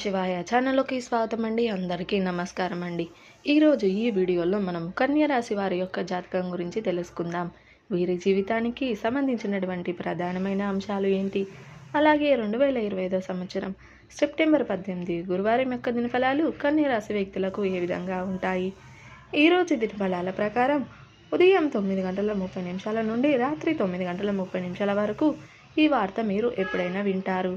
శివాయ ఛానల్లోకి స్వాగతం అండి అందరికీ నమస్కారం అండి ఈరోజు ఈ వీడియోలో మనం కన్యారాశి వారి యొక్క జాతకం గురించి తెలుసుకుందాం. వీరి జీవితానికి సంబంధించినటువంటి ప్రధానమైన అంశాలు ఏంటి? అలాగే రెండు వేల ఇరవై ఐదో సంవత్సరం సెప్టెంబర్ పద్దెనిమిది గురువారం యొక్క దినఫలాలు కన్యరాశి వ్యక్తులకు ఏ విధంగా ఉంటాయి? ఈరోజు దినఫలాల ప్రకారం ఉదయం తొమ్మిది గంటల ముప్పై నిమిషాల నుండి రాత్రి తొమ్మిది గంటల ముప్పై నిమిషాల వరకు ఈ వార్త మీరు ఎప్పుడైనా వింటారు.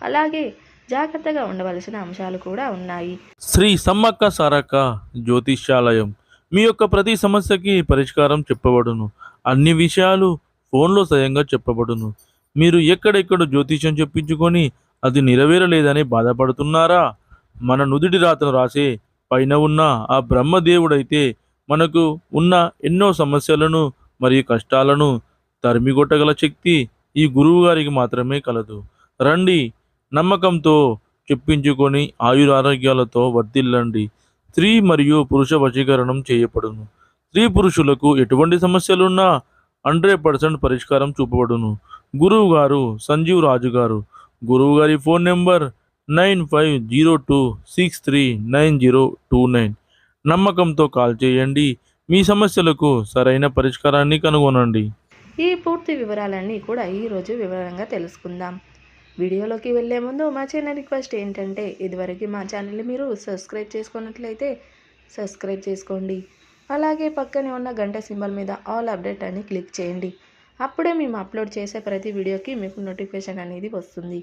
అలాగే జాగ్రత్తగా ఉండవలసిన అంశాలు కూడా ఉన్నాయి. శ్రీ సమ్మక్క సారక్క జ్యోతిష్యాలయం. మీ యొక్క ప్రతి సమస్యకి పరిష్కారం చెప్పబడును. అన్ని విషయాలు ఫోన్లో స్వయంగా చెప్పబడును. మీరు ఎక్కడెక్కడ జ్యోతిష్యం చెప్పించుకొని అది నెరవేరలేదని బాధపడుతున్నారా? మన నుదుటి రాతను రాసే పైన ఉన్న ఆ బ్రహ్మదేవుడైతే మనకు ఉన్న ఎన్నో సమస్యలను మరియు కష్టాలను తరిమిగొట్టగల శక్తి ఈ గురువు గారికి మాత్రమే కలదు. రండి నమ్మకంతో చెప్పించుకొని ఆయుర ఆరోగ్యాలతో స్త్రీ మరియు పురుష వశీకరణం చేయబడును. స్త్రీ పురుషులకు ఎటువంటి సమస్యలున్నా హండ్రెడ్ పర్సెంట్ పరిష్కారం చూపబడును. గురువు గారు సంజీవ్ రాజు గారు గురువు గారి phone number nine five zero two six three nine zero two nine. నమ్మకంతో కాల్ చేయండి. మీ సమస్యలకు సరైన పరిష్కారాన్ని కనుగొనండి. ఈ పూర్తి వివరాలన్నీ కూడా ఈరోజు వివరంగా తెలుసుకుందాం. వీడియోలోకి వెళ్ళే ముందు మా చిన్న రిక్వెస్ట్ ఏంటంటే ఇదివరకు మా ఛానల్ని మీరు సబ్స్క్రైబ్ చేసుకున్నట్లయితే సబ్స్క్రైబ్ చేసుకోండి. అలాగే పక్కనే ఉన్న గంట సింబల్ మీద ఆల్ అప్డేట్ అని క్లిక్ చేయండి. అప్పుడే మేము అప్లోడ్ చేసే ప్రతి వీడియోకి మీకు నోటిఫికేషన్ అనేది వస్తుంది.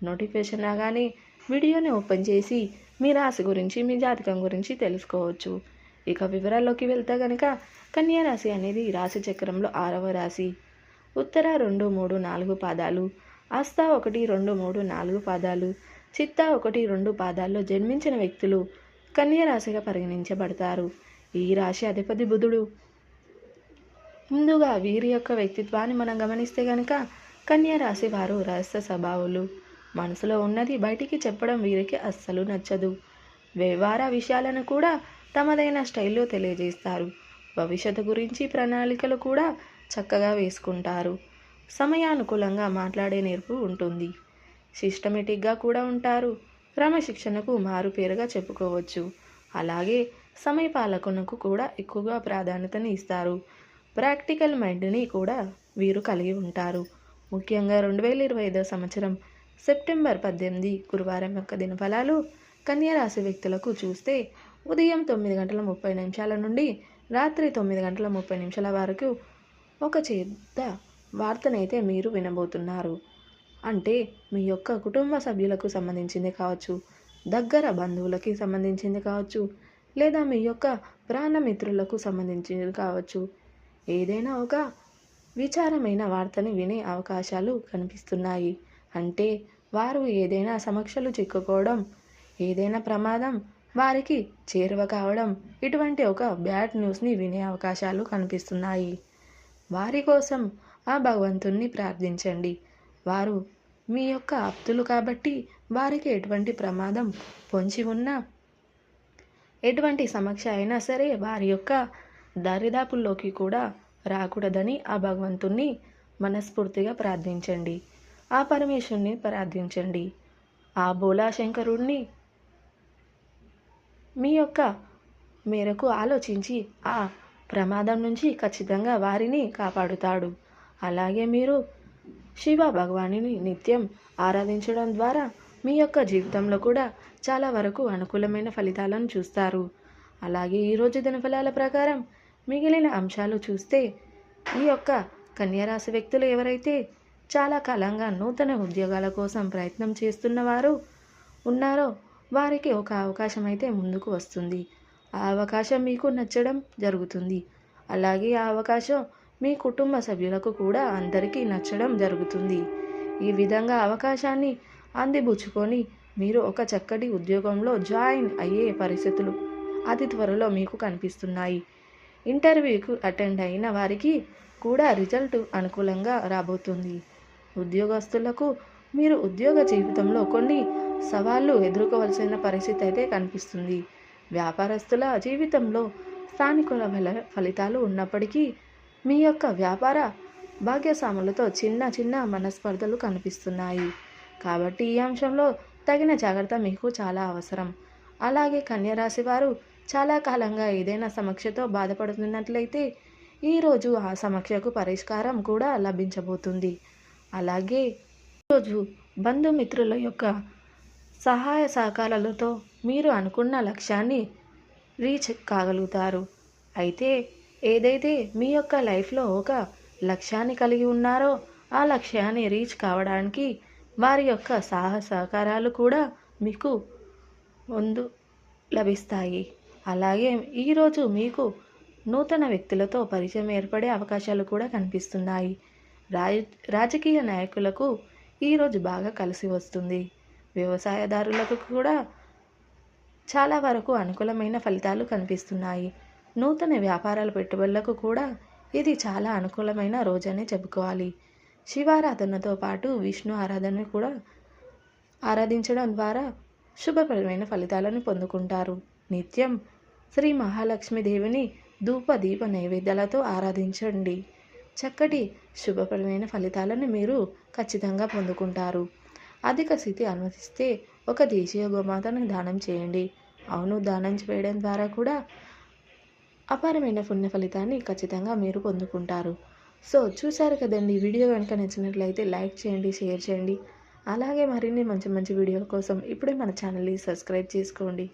నోటిఫికేషన్ రాగానే వీడియోని ఓపెన్ చేసి మీ రాశి గురించి మీ జాతకం గురించి తెలుసుకోవచ్చు. ఇక వివరాల్లోకి వెళ్తే కనుక కన్యా రాశి అనేది రాశి చక్రంలో ఆరవ రాశి. ఉత్తర రెండు మూడు నాలుగు పాదాలు. ఆస్థ ఒకటి రెండు మూడు నాలుగు పాదాలు చిత్త ఒకటి రెండు పాదాల్లో జన్మించిన వ్యక్తులు కన్యరాశిగా పరిగణించబడతారు. ఈ రాశి అధిపతి బుధుడు. ముందుగా వీరి యొక్క వ్యక్తిత్వాన్ని మనం గమనిస్తే కనుక కన్యరాశి వారు రహస్య స్వభావులు. మనసులో ఉన్నది బయటికి చెప్పడం వీరికి అస్సలు నచ్చదు. వ్యవహార విషయాలను కూడా తమదైన స్టైల్లో తెలియజేస్తారు. భవిష్యత్తు గురించి ప్రణాళికలు కూడా చక్కగా వేసుకుంటారు. సమయానుకూలంగా మాట్లాడే నేర్పు ఉంటుంది. సిస్టమేటిక్గా కూడా ఉంటారు. క్రమశిక్షణకు మారుపేరుగా చెప్పుకోవచ్చు. అలాగే సమయపాలకునకు కూడా ఎక్కువగా ప్రాధాన్యతని ఇస్తారు. ప్రాక్టికల్ మైండ్ని కూడా వీరు కలిగి ఉంటారు. ముఖ్యంగా రెండు వేల ఇరవై ఐదో సంవత్సరం సెప్టెంబర్ పద్దెనిమిది గురువారం యొక్క దినఫలాలు కన్యరాశి వ్యక్తులకు చూస్తే ఉదయం తొమ్మిది గంటల ముప్పై నిమిషాల నుండి రాత్రి తొమ్మిది గంటల ముప్పై నిమిషాల వరకు ఒక చేత వార్తనైతే మీరు వినబోతున్నారు. అంటే మీ యొక్క కుటుంబ సభ్యులకు సంబంధించింది కావచ్చు దగ్గర బంధువులకి సంబంధించింది కావచ్చు లేదా మీ యొక్క ప్రాణమిత్రులకు సంబంధించింది కావచ్చు. ఏదైనా ఒక విచారమైన వార్తని వినే అవకాశాలు కనిపిస్తున్నాయి. అంటే వారు ఏదైనా సమస్యలు చిక్కుకోవడం ఏదైనా ప్రమాదం వారికి చేరువ కావడం ఇటువంటి ఒక బ్యాడ్ న్యూస్ని వినే అవకాశాలు కనిపిస్తున్నాయి. వారి కోసం ఆ భగవంతుణ్ణి ప్రార్థించండి. వారు మీ యొక్క ఆప్తులు కాబట్టి వారికి ఎటువంటి ప్రమాదం పొంచి ఉన్నా ఎటువంటి సమక్ష అయినా సరే వారి యొక్క దరిదాపుల్లోకి కూడా రాకూడదని ఆ భగవంతుణ్ణి మనస్ఫూర్తిగా ప్రార్థించండి. ఆ పరమేశ్వరుని ప్రార్థించండి. ఆ బోలాశంకరుణ్ణి మీ యొక్క మేరకు ఆలోచించి ఆ ప్రమాదం నుంచి ఖచ్చితంగా వారిని కాపాడుతాడు. అలాగే మీరు శివ భగవానిని నిత్యం ఆరాధించడం ద్వారా మీ యొక్క జీవితంలో కూడా చాలా వరకు అనుకూలమైన ఫలితాలను చూస్తారు. అలాగే ఈరోజు దినఫలాల ప్రకారం మిగిలిన అంశాలు చూస్తే ఈ యొక్క కన్యారాశి వ్యక్తులు ఎవరైతే చాలా కాలంగా నూతన ఉద్యోగాల కోసం ప్రయత్నం చేస్తున్నవారు ఉన్నారో వారికి ఒక అవకాశం అయితే ముందుకు వస్తుంది. ఆ అవకాశం మీకు నచ్చడం జరుగుతుంది. అలాగే ఆ అవకాశం మీ కుటుంబ సభ్యులకు కూడా అందరికీ నచ్చడం జరుగుతుంది. ఈ విధంగా అవకాశాన్ని అందిపుచ్చుకొని మీరు ఒక చక్కటి ఉద్యోగంలో జాయిన్ అయ్యే పరిస్థితులు అతి త్వరలో మీకు కనిపిస్తున్నాయి. ఇంటర్వ్యూకు అటెండ్ అయిన వారికి కూడా రిజల్ట్ అనుకూలంగా రాబోతుంది. ఉద్యోగస్తులకు మీరు ఉద్యోగ జీవితంలో కొన్ని సవాళ్ళు ఎదుర్కోవలసిన పరిస్థితి అయితే కనిపిస్తుంది. వ్యాపారస్తుల జీవితంలో స్థానికుల ఫల ఫలితాలు ఉన్నప్పటికీ మీ యొక్క వ్యాపార భాగ్యస్వాములతో చిన్న చిన్న మనస్పర్ధలు కనిపిస్తున్నాయి. కాబట్టి ఈ అంశంలో తగిన జాగ్రత్త మీకు చాలా అవసరం. అలాగే కన్యరాశి వారు చాలా కాలంగా ఏదైనా సమస్యతో బాధపడుతున్నట్లయితే ఈరోజు ఆ సమస్యకు పరిష్కారం కూడా లభించబోతుంది. అలాగే ఈరోజు బంధుమిత్రుల యొక్క సహాయ సహకారాలతో మీరు అనుకున్న లక్ష్యాన్ని రీచ్ కాగలుగుతారు. అయితే ఏదైతే మీ యొక్క లైఫ్లో ఒక లక్ష్యాన్ని కలిగి ఉన్నారో ఆ లక్ష్యాన్ని రీచ్ కావడానికి వారి యొక్క సహాయ సహకారాలు కూడా మీకు ముందు లభిస్తాయి. అలాగే ఈరోజు మీకు నూతన వ్యక్తులతో పరిచయం ఏర్పడే అవకాశాలు కూడా కనిపిస్తున్నాయి. రాజ రాజకీయ నాయకులకు ఈరోజు బాగా కలిసి వస్తుంది. వ్యవసాయదారులకు కూడా చాలా వరకు అనుకూలమైన ఫలితాలు కనిపిస్తున్నాయి. నూతన వ్యాపారాల పెట్టుబడులకు కూడా ఇది చాలా అనుకూలమైన రోజనే చెప్పుకోవాలి. శివారాధనతో పాటు విష్ణు ఆరాధన కూడా ఆరాధించడం ద్వారా శుభప్రదమైన ఫలితాలను పొందుకుంటారు. నిత్యం శ్రీ మహాలక్ష్మి దేవిని ధూప దీప నైవేద్యాలతో ఆరాధించండి. చక్కటి శుభప్రదమైన ఫలితాలను మీరు ఖచ్చితంగా పొందుకుంటారు. అధిక స్థితి అనుమతిస్తే ఒక దేశీయ గోమాతను దానం చేయండి. అవును దానం చేయడం ద్వారా కూడా అపారమైన పుణ్య ఫలితాన్ని ఖచ్చితంగా మీరు పొందుకుంటారు. సో చూసారు కదండి వీడియో కనుక నచ్చినట్లయితే లైక్ చేయండి షేర్ చేయండి. అలాగే మరిన్ని మంచి మంచి వీడియోల కోసం ఇప్పుడే మన ఛానల్ని సబ్స్క్రైబ్ చేసుకోండి.